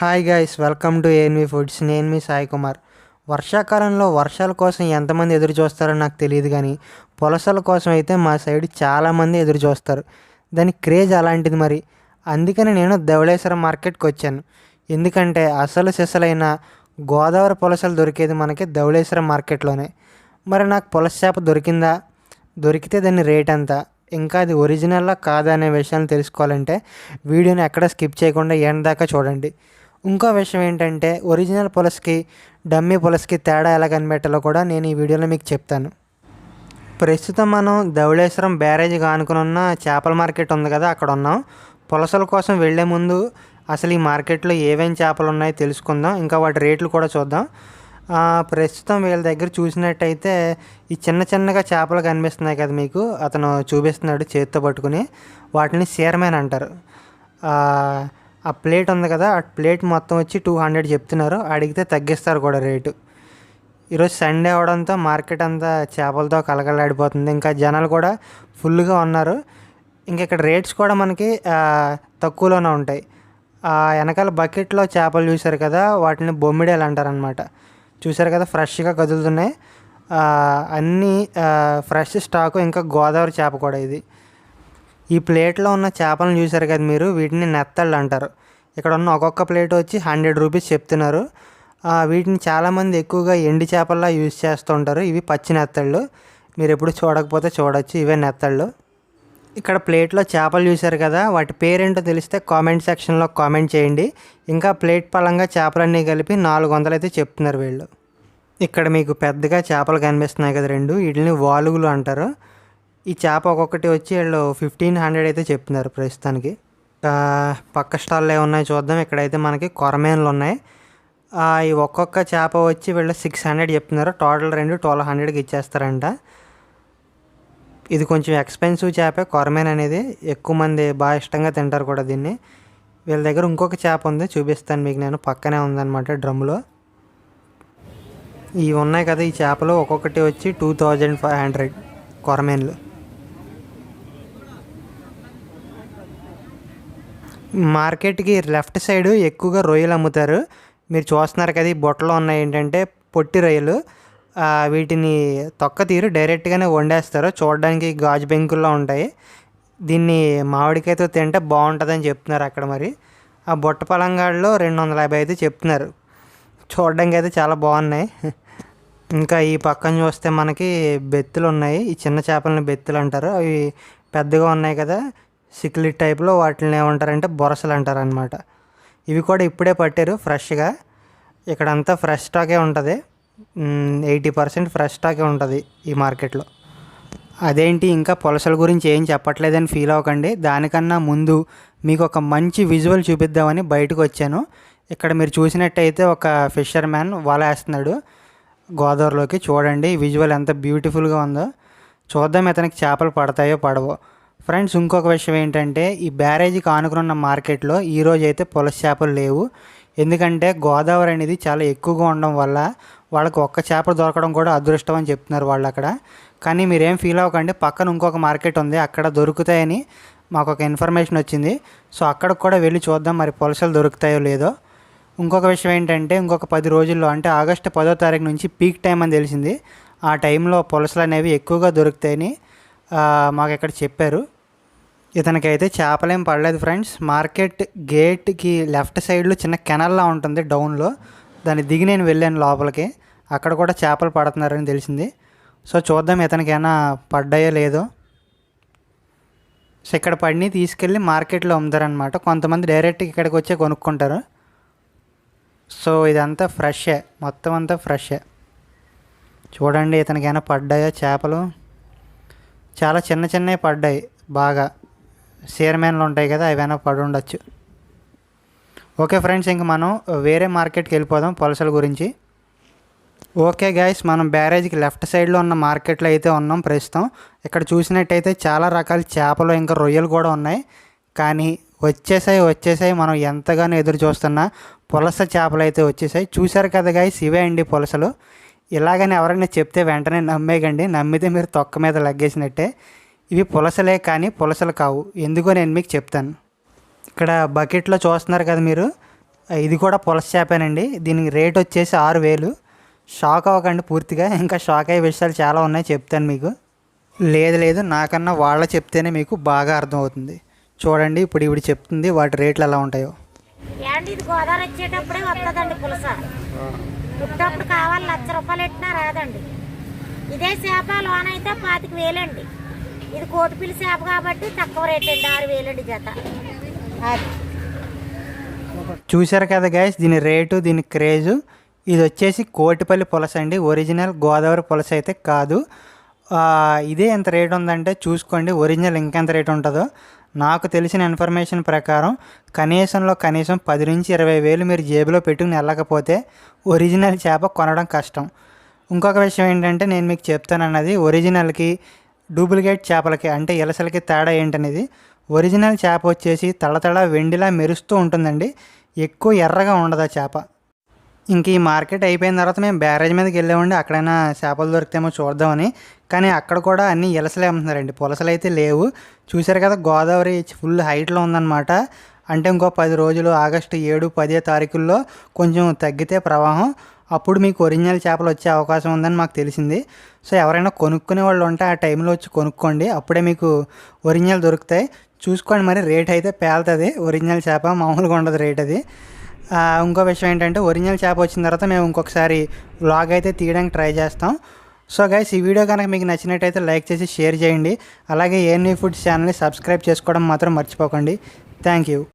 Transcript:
Hi guys welcome to NV foods నేను మీ సాయి కుమార్. వర్షాకాలంలో వర్షాల కోసం ఎంతమంది ఎదురు చూస్తారో నాకు తెలియదు కానీ పొలసల కోసం అయితే మా సైడ్ చాలామంది ఎదురు చూస్తారు. దాని క్రేజ్ అలాంటిది మరి. అందుకని నేను ధవళేశ్వరం మార్కెట్కి వచ్చాను. ఎందుకంటే అసలు సిసలైన గోదావరి పులసలు దొరికేది మనకి ధవళేశ్వరం మార్కెట్లోనే. మరి నాకు పులస చేప దొరికిందా? దొరికితే దాని రేట్ ఎంత? ఇంకా అది ఒరిజినల్లా కాదా అనే విషయాన్ని తెలుసుకోవాలంటే వీడియోని ఎక్కడ స్కిప్ చేయకుండా ఎండ్ దాకా చూడండి. ఇంకో విషయం ఏంటంటే ఒరిజినల్ పులసకి డమ్మీ పులసకి తేడా ఎలా కనిపెట్టాలో కూడా నేను ఈ వీడియోలో మీకు చెప్తాను. ప్రస్తుతం మనం ధవళేశ్వరం బ్యారేజ్గా ఆనుకుని ఉన్న చేపల మార్కెట్ ఉంది కదా అక్కడ ఉన్నాం. పులసల కోసం వెళ్ళే ముందు అసలు ఈ మార్కెట్లో ఏమేమి చేపలు ఉన్నాయో తెలుసుకుందాం. ఇంకా వాటి రేట్లు కూడా చూద్దాం. ప్రస్తుతం వీళ్ళ దగ్గర చూసినట్టయితే ఈ చిన్న చిన్నగా చేపలు కనిపిస్తున్నాయి కదా మీకు అతను చూపిస్తున్నాడు చేతితో పట్టుకుని. వాటిని సీరమేన్ అంటారు. ఆ, ప్లేట్ ఉంది కదా ఆ ప్లేట్ మొత్తం వచ్చి టూ హండ్రెడ్ చెప్తున్నారు. అడిగితే తగ్గిస్తారు కూడా రేటు. ఈరోజు సండే అవడంతో మార్కెట్ అంతా చేపలతో కలకలాడిపోతుంది ఇంకా జనాలు కూడా ఫుల్గా ఉన్నారు. ఇంకా ఇక్కడ రేట్స్ కూడా మనకి తక్కువలోనే ఉంటాయి. ఆ వెనకాల బకెట్లో చేపలు చూశారు కదా వాటిని బొమ్మిడేలు అంటారనమాట చూశారు కదా ఫ్రెష్గా కదులుతున్నాయి. అన్నీ ఫ్రెష్ స్టాకు ఇంకా గోదావరి చేప కూడా ఇది. ఈ ప్లేట్లో ఉన్న చేపలను చూశారు కదా మీరు? వీటిని నెత్తళ్ళు అంటారు. ఇక్కడ ఉన్న ఒక్కొక్క ప్లేట్ వచ్చి హండ్రెడ్ రూపీస్ చెప్తున్నారు. వీటిని చాలామంది ఎక్కువగా ఎండి చేపల్లా యూజ్ చేస్తూ ఉంటారు. ఇవి పచ్చి నెత్తళ్ళు. మీరు ఎప్పుడు చూడకపోతే చూడొచ్చు. ఇవే నెత్తళ్ళు. ఇక్కడ ప్లేట్లో చేపలు చూశారు కదా? వాటి పేరేంటో తెలిస్తే కామెంట్ సెక్షన్లో కామెంట్ చేయండి. ఇంకా ప్లేట్ పలంగా చేపలన్నీ కలిపి నాలుగు వందలు అయితే చెప్తున్నారు వీళ్ళు. ఇక్కడ మీకు పెద్దగా చేపలు కనిపిస్తున్నాయి కదా రెండు. వీటిని వాలుగులు అంటారు. ఈ చేప ఒక్కొక్కటి వచ్చి వీళ్ళు ఫిఫ్టీన్ హండ్రెడ్ అయితే చెప్తున్నారు ప్రస్తుతానికి. పక్క స్టాల్లో ఏమున్నాయి చూద్దాం. ఇక్కడైతే మనకి కొరమేన్లు ఉన్నాయి. ఈ ఒక్కొక్క చేప వచ్చి వీళ్ళు సిక్స్ హండ్రెడ్ చెప్తున్నారు. టోటల్ రెండు ట్వెల్వ్ హండ్రెడ్కి ఇచ్చేస్తారంట. ఇది కొంచెం ఎక్స్పెన్సివ్ చేపే. కొరమేన్ అనేది ఎక్కువ మంది బాగా ఇష్టంగా తింటారు కూడా దీన్ని. వీళ్ళ దగ్గర ఇంకొక చేప ఉంది. చూపిస్తాను మీకు నేను. పక్కనే ఉందన్నమాట డ్రమ్లో ఇవి ఉన్నాయి కదా ఈ చేపలు. ఒక్కొక్కటి వచ్చి టూ థౌజండ్ ఫైవ్ హండ్రెడ్ కొరమేన్లు. మార్కెట్కి లెఫ్ట్ సైడ్ ఎక్కువగా రొయ్యలు అమ్ముతారు. మీరు చూస్తున్నారు కదా ఈ బుట్టలో ఉన్నాయి ఏంటంటే పొట్టి రొయ్యలు. వీటిని తొక్క తీరు డైరెక్ట్గానే వండేస్తారు. చూడడానికి గాజు బెంకుల్లో ఉంటాయి. దీన్ని మామిడికాయతో తింటే బాగుంటుందని చెప్తున్నారు అక్కడ మరి. ఆ బుట్ట పలంగాడులో రెండు వందల యాభై అయితే చెప్తున్నారు. చూడడానికి అయితే చాలా బాగున్నాయి. ఇంకా ఈ పక్కన చూస్తే మనకి బెత్తులు ఉన్నాయి. ఈ చిన్న చేపలని బెత్తులు అంటారు. అవి పెద్దగా ఉన్నాయి కదా. సిక్లిట్ టైప్లో వాటిని ఏమంటారంటే బొరసలు అంటారు అనమాట ఇవి కూడా ఇప్పుడే పట్టారు ఫ్రెష్గా. ఇక్కడంతా ఫ్రెష్ స్టాకే ఉంటుంది. ఎయిటీ పర్సెంట్ ఫ్రెష్ స్టాకే ఉంటుంది ఈ మార్కెట్లో. అదేంటి ఇంకా పొలసల గురించి ఏం చెప్పట్లేదని ఫీల్ అవ్వకండి. దానికన్నా ముందు మీకు ఒక మంచి విజువల్ చూపిద్దామని బయటకు వచ్చాను. ఇక్కడ మీరు చూసినట్టయితే ఒక ఫిషర్ మ్యాన్ వల వేస్తున్నాడు. గోదావరిలోకి చూడండి ఈ విజువల్ ఎంత బ్యూటిఫుల్గా ఉందో. చూద్దాం ఇతనికి చేపలు పడతాయో పడవో. ఫ్రెండ్స్ ఇంకొక విషయం ఏంటంటే ఈ బ్యారేజీకి ఆనుకున్న మార్కెట్లో ఈరోజు అయితే పులస చేపలు లేవు. ఎందుకంటే గోదావరి అనేది చాలా ఎక్కువగా ఉండడం వల్ల వాళ్ళకి ఒక్క చేప దొరకడం కూడా అదృష్టం అని చెప్తున్నారు వాళ్ళు అక్కడ. కానీ మీరేం ఫీల్ అవ్వకండి పక్కన ఇంకొక మార్కెట్ ఉంది అక్కడ దొరుకుతాయని మాకు ఒక ఇన్ఫర్మేషన్ వచ్చింది. సో అక్కడికి కూడా వెళ్ళి చూద్దాం మరి పులసలు దొరుకుతాయో లేదో. ఇంకొక విషయం ఏంటంటే ఇంకొక పది రోజుల్లో అంటే ఆగస్టు పదో తారీఖు నుంచి పీక్ టైం అని తెలిసింది. ఆ టైంలో పులసలు అనేవి ఎక్కువగా దొరుకుతాయని మాకు ఇక్కడ చెప్పారు. ఇతనికైతే చేపలేం పడలేదు ఫ్రెండ్స్. మార్కెట్ గేట్కి లెఫ్ట్ సైడ్లో చిన్న కెనల్లా ఉంటుంది డౌన్లో. దాన్ని దిగి నేను వెళ్ళాను లోపలికి. అక్కడ కూడా చేపలు పడుతున్నారని తెలిసింది. సో చూద్దాం ఇతనికైనా పడ్డాయో లేదో. సో ఇక్కడ పడిని తీసుకెళ్ళి మార్కెట్లో అమ్ముతారనమాట కొంతమంది డైరెక్ట్గా ఇక్కడికి వచ్చే కొనుక్కుంటారు. సో ఇదంతా ఫ్రెషే. మొత్తం అంతా ఫ్రెషే. చూడండి ఇతనికైనా పడ్డాయో చేపలు? చాలా చిన్న చిన్నవి పడ్డాయి బాగా. సీరమేన్లు ఉంటాయి కదా ఏవైనా పడి ఉండొచ్చు. ఓకే ఫ్రెండ్స్ ఇంక మనం వేరే మార్కెట్కి వెళ్ళిపోదాం పొలసల గురించి. ఓకే గైస్ మనం బ్యారేజ్కి లెఫ్ట్ సైడ్లో ఉన్న మార్కెట్లో అయితే ఉన్నాం ప్రస్తుతం. ఇక్కడ చూసినట్టయితే చాలా రకాల చేపలు ఇంకా రొయ్యలు కూడా ఉన్నాయి. కానీ వచ్చేసాయి వచ్చేసాయి మనం ఎంతగానో ఎదురు చూస్తున్నా. పులస చేపలు అయితే వచ్చేసాయి. చూశారు కదా గాయస్ ఇవే అండి పులసలు. ఇలాగని ఎవరైనా చెప్తే వెంటనే నమ్మేయకండి. నమ్మితే మీరు తొక్క మీద లగ్గేసినట్టే. ఇవి పులసలే కానీ పులసలు కావు. ఎందుకో నేను మీకు చెప్తాను. ఇక్కడ బకెట్లో చూస్తున్నారు కదా మీరు? ఇది కూడా పులస చేపేనండి. దీనికి రేట్ వచ్చేసి ఆరు వేలు. షాక్ అవ్వకండి పూర్తిగా. ఇంకా షాక్ అయ్యే విషయాలు చాలా ఉన్నాయి చెప్తాను మీకు. లేదు లేదు. నాకన్నా వాళ్ళ చెప్తేనే మీకు బాగా అర్థమవుతుంది. చూడండి ఇప్పుడు ఇవి చెప్తుంది వాటి రేట్లు ఎలా ఉంటాయో. ఏంటి ఇది గోదావరి వచ్చేటప్పుడే వస్తుందండి పులస? పుట్టప్పుడు కావాలి లక్ష రూపాయలు రాదండి. ఇదే చేప లోన్ అయితే పాతిక వేలండి. ఇది కోటిపిల్లి చేప కాబట్టి తక్కువ రేట్ అండి ఆరు వేలండి జత. అది. చూశారు కదా గైస్ దీని రేటు దీని క్రేజు ఇది వచ్చేసి కోటిపల్లి పులస అండి. ఒరిజినల్ గోదావరి పులస అయితే కాదు. ఆ, ఇదే ఎంత రేట్ ఉందంటే చూసుకోండి. ఒరిజినల్ ఇంకెంత రేట్ ఉంటుందో. నాకు తెలిసిన ఇన్ఫర్మేషన్ ప్రకారం కనీసంలో కనీసం పది నుంచి ఇరవై వేలు మీరు జేబులో పెట్టుకుని వెళ్ళకపోతే ఒరిజినల్ చేప కొనడం కష్టం. ఇంకొక విషయం ఏంటంటే నేను మీకు చెప్తానన్నది ఒరిజినల్కి డూప్లికేట్ చేపలకి అంటే ఇలసలకి తేడా ఏంటనేది ఒరిజినల్ చేప వచ్చేసి తళతళ వెండిలా మెరుస్తూ ఉంటుందండి. ఎక్కువ ఎర్రగా ఉండదు ఆ చేప. ఇంక ఈ మార్కెట్ అయిపోయిన తర్వాత మేము బ్యారేజ్ మీదకి వెళ్ళామండి. అక్కడైనా చేపలు దొరికితేమో చూద్దామని. కానీ అక్కడ కూడా అన్ని ఇలసలే అమ్ముతున్నారండి. పులసలు అయితే లేవు. చూశారు కదా గోదావరి ఫుల్ హైట్లో ఉందన్నమాట. అంటే ఇంకో పది రోజులు ఆగస్టు ఏడు పదే తారీఖుల్లో కొంచెం తగ్గితే ప్రవాహం. అప్పుడు మీకు ఒరిజినల్ చేపలు వచ్చే అవకాశం ఉందని మాకు తెలిసింది. సో ఎవరైనా కొనుక్కునే వాళ్ళు ఉంటే ఆ టైంలో వచ్చి కొనుక్కోండి. అప్పుడే మీకు ఒరిజినల్ దొరుకుతాయి. చూసుకోండి మరి రేట్ అయితే పేలుతుంది. ఒరిజినల్ చేప మామూలుగా ఉండదు రేట్ అది. ఇంకో విషయం ఏంటంటే ఒరిజినల్ చేప వచ్చిన తర్వాత మేము ఇంకొకసారి వ్లాగ్ అయితే తీయడానికి ట్రై చేస్తాం. సో గైస్ ఈ వీడియో కనుక మీకు నచ్చినట్టయితే లైక్ చేసి షేర్ చేయండి. అలాగే ఏఎన్వీ ఫుడ్స్ ఛానల్ని సబ్స్క్రైబ్ చేసుకోవడం మాత్రం మర్చిపోకండి. Thank you.